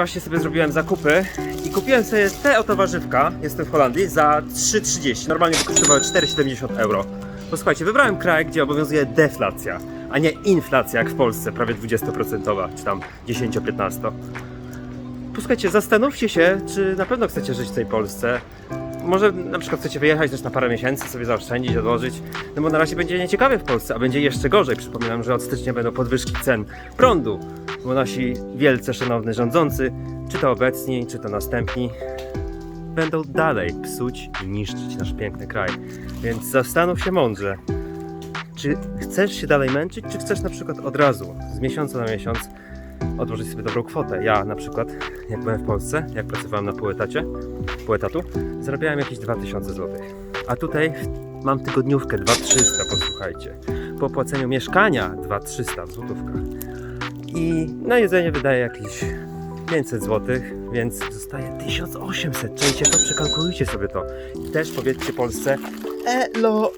Właśnie sobie zrobiłem zakupy i kupiłem sobie te oto warzywka, jestem w Holandii, za 3,30. Normalnie by kosztowały 4,70 euro. Posłuchajcie, wybrałem kraj, gdzie obowiązuje deflacja, a nie inflacja jak w Polsce, prawie 20%, czy tam 10-15%. Posłuchajcie, zastanówcie się, czy na pewno chcecie żyć w tej Polsce. Może na przykład chcecie wyjechać też na parę miesięcy, sobie zaoszczędzić, odłożyć, no bo na razie będzie nieciekawie w Polsce, a będzie jeszcze gorzej. Przypominam, że od stycznia będą podwyżki cen prądu, bo nasi wielce szanowni rządzący, czy to obecni, czy to następni, będą dalej psuć i niszczyć nasz piękny kraj. Więc zastanów się mądrze, czy chcesz się dalej męczyć, czy chcesz na przykład od razu, z miesiąca na miesiąc, odłożyć sobie dobrą kwotę. Ja na przykład, jak byłem w Polsce, jak pracowałem na pół etacie, zarabiałem jakieś 2000 zł. A tutaj mam tygodniówkę 2300, posłuchajcie. Po opłaceniu mieszkania 2300 w złotówkach. I na jedzenie wydaję jakieś 500 zł, więc zostaje 1800. Czujcie to, przekalkulujcie sobie to. I też powiedzcie Polsce, elo,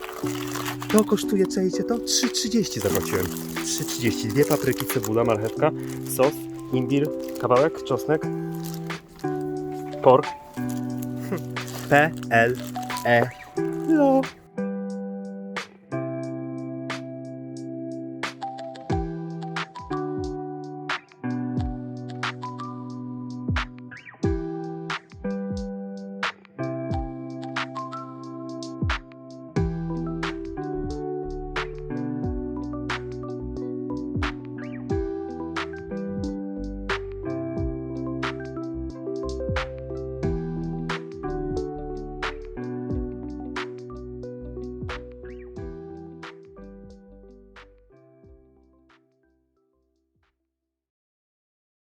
to kosztuje, czajcie to? 3,30 zapłaciłem. 3,30. Dwie papryki, cebula, marchewka, sos, imbir, kawałek, czosnek, por. P, L, E, lo.